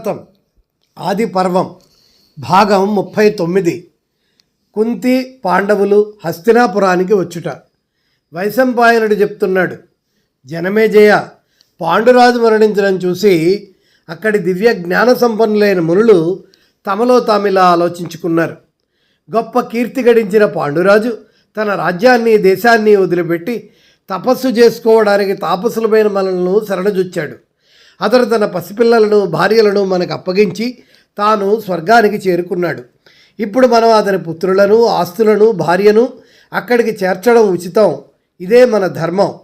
భారతం ఆది పర్వం భాగం ముప్పై తొమ్మిది. కుంతి పాండవులు హస్తినాపురానికి వచ్చుట. వైశంపాయనుడు చెప్తున్నాడు జనమేజయ పాండురాజు మరణించడం చూసి అక్కడి దివ్య జ్ఞాన సంపన్నులైన మునులు తమలో తామిలా ఆలోచించుకున్నారు. గొప్ప కీర్తి గడించిన పాండురాజు తన రాజ్యాన్ని దేశాన్ని వదిలిపెట్టి తపస్సు చేసుకోవడానికి తాపసులమైన మనలను శరణజొచ్చాడు. అతడు తన పసిపిల్లలను భార్యలను మనకు అప్పగించి తాను స్వర్గానికి చేరుకున్నాడు. ఇప్పుడు మనం అతని పుత్రులను ఆస్తులను భార్యను అక్కడికి చేర్చడం ఉచితం. ఇదే మన ధర్మం.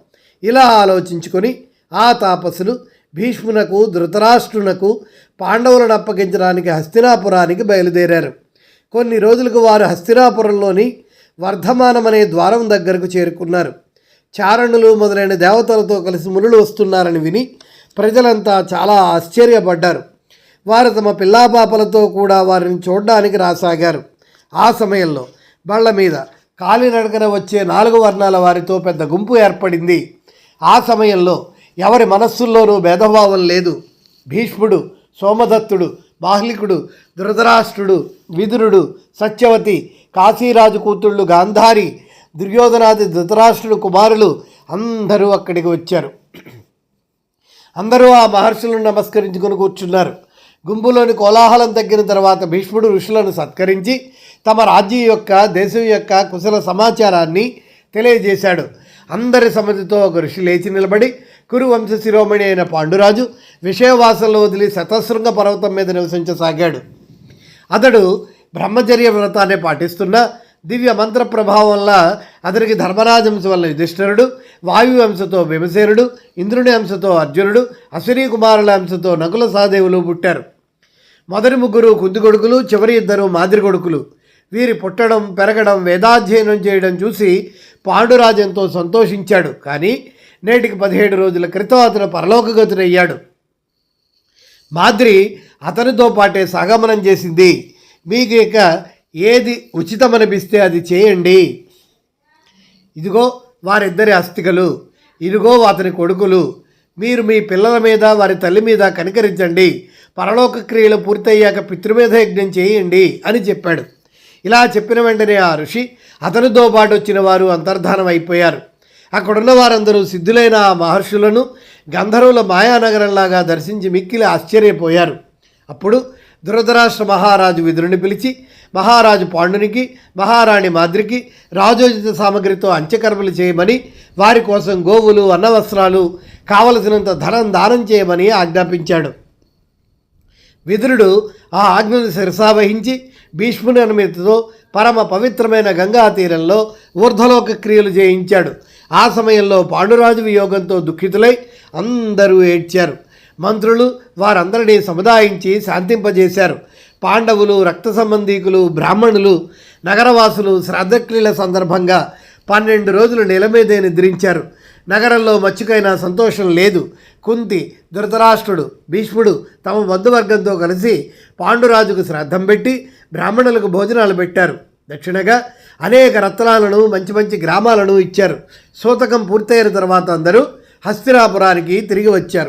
ఇలా ఆలోచించుకొని ఆ తాపసులు భీష్మునకు ధృతరాష్ట్రునకు పాండవులను అప్పగించడానికి హస్తినాపురానికి బయలుదేరారు. కొన్ని రోజులకు వారు హస్తినాపురంలోని వర్ధమానమనే ద్వారం దగ్గరకు చేరుకున్నారు. చారణులు మొదలైన దేవతలతో కలిసి మునులు వస్తున్నారని విని ప్రజలంతా చాలా ఆశ్చర్యపడ్డారు. వారు తమ పిల్లాపాపలతో కూడా వారిని చూడడానికి రాసాగారు. ఆ సమయంలో బళ్ళ మీద కాలినడకన వచ్చే నాలుగు వర్ణాల వారితో పెద్ద గుంపు ఏర్పడింది. ఆ సమయంలో ఎవరి మనస్సుల్లోనూ భేదభావం లేదు. భీష్ముడు సోమదత్తుడు బాహ్లికుడు ధృతరాష్ట్రుడు విదురుడు సత్యవతి కాశీరాజు కూతుళ్ళు గాంధారి దుర్యోధనాది ధృతరాష్ట్రుడు కుమారులు అందరూ అక్కడికి వచ్చారు. అందరూ ఆ మహర్షులను నమస్కరించుకుని కూర్చున్నారు. గుంపులోని కోలాహలం తగ్గిన తర్వాత భీష్ముడు ఋషులను సత్కరించి తమ రాజ్యం యొక్క దేశం యొక్క కుశల సమాచారాన్ని తెలియజేశాడు. అందరి సమ్మతితో ఒక ఋషి లేచి నిలబడి కురు వంశ శిరోమణి అయిన పాండురాజు విషయవాసంలో వదిలి శతశృంగ పర్వతం మీద నివసించసాగాడు. అతడు బ్రహ్మచర్య వ్రతాన్ని పాటిస్తున్న దివ్య మంత్ర ప్రభావం వల్ల అతనికి ధర్మరాజంశ వల్ల యుధిష్ఠరుడు వాయు అంశతో భీమసేనుడు ఇంద్రుని అంశతో అర్జునుడు అశ్విని కుమారుల అంశతో నకుల సహదేవులు పుట్టారు. మొదటి ముగ్గురు కుంది కొడుకులు చివరి ఇద్దరు మాదిరి కొడుకులు. వీరి పుట్టడం పెరగడం వేదాధ్యయనం చేయడం చూసి పాండురాజంతో సంతోషించాడు. కానీ నేటికి పదిహేడు రోజుల క్రితం అతను పరలోకగతుడయ్యాడు. మాద్రి అతనితో పాటే సగమనం చేసింది. మీకు ఇక ఏది ఉచితమనిపిస్తే అది చేయండి. ఇదిగో వారిద్దరి అస్థికలు ఇదిగో అతని కొడుకులు మీరు మీ పిల్లల మీద వారి తల్లి మీద కనికరించండి. పరలోక క్రియలు పూర్తయ్యాక పితృమేధ యజ్ఞం చేయండి అని చెప్పాడు. ఇలా చెప్పిన వెంటనే ఆ ఋషి అతనితో పాటు వచ్చిన వారు అంతర్ధానం అయిపోయారు. అక్కడున్న వారందరూ సిద్ధులైన ఆ మహర్షులను గంధర్వుల మాయానగరంలాగా దర్శించి మిక్కిలి ఆశ్చర్యపోయారు. అప్పుడు దురదరాష్ట్ర మహారాజు విదురుని పిలిచి మహారాజు పాండునికి మహారాణి మాద్రికి రాజోచిత సామగ్రితో అంత్యకర్మలు చేయమని వారి కోసం గోవులు అన్నవస్త్రాలు కావలసినంత ధనం దానం చేయమని ఆజ్ఞాపించాడు. విదురుడు ఆ ఆజ్ఞను శిరసావహించి భీష్ముని అనుమతితో పరమ పవిత్రమైన గంగా తీరంలో ఊర్ధలోక క్రియలు చేయించాడు. ఆ సమయంలో పాండురాజు వియోగంతో దుఃఖితులై అందరూ ఏడ్చారు. మంత్రులు వారందరినీ సముదాయించి శాంతింపజేశారు. పాండవులు రక్త సంబంధీకులు బ్రాహ్మణులు నగరవాసులు శ్రాద్ధక్రియల సందర్భంగా పన్నెండు రోజులు నిలమీదే నిద్రించారు. నగరంలో మచ్చుకైనా సంతోషం లేదు. కుంతి ధృతరాష్ట్రుడు భీష్ముడు తమ బంధువర్గంతో కలిసి పాండురాజుకు శ్రాద్ధం పెట్టి బ్రాహ్మణులకు భోజనాలు పెట్టారు. దక్షిణగా అనేక రత్నాలను మంచి మంచి గ్రామాలను ఇచ్చారు. సూతకం పూర్తయిన తర్వాత అందరూ హస్తినాపురానికి తిరిగి వచ్చారు.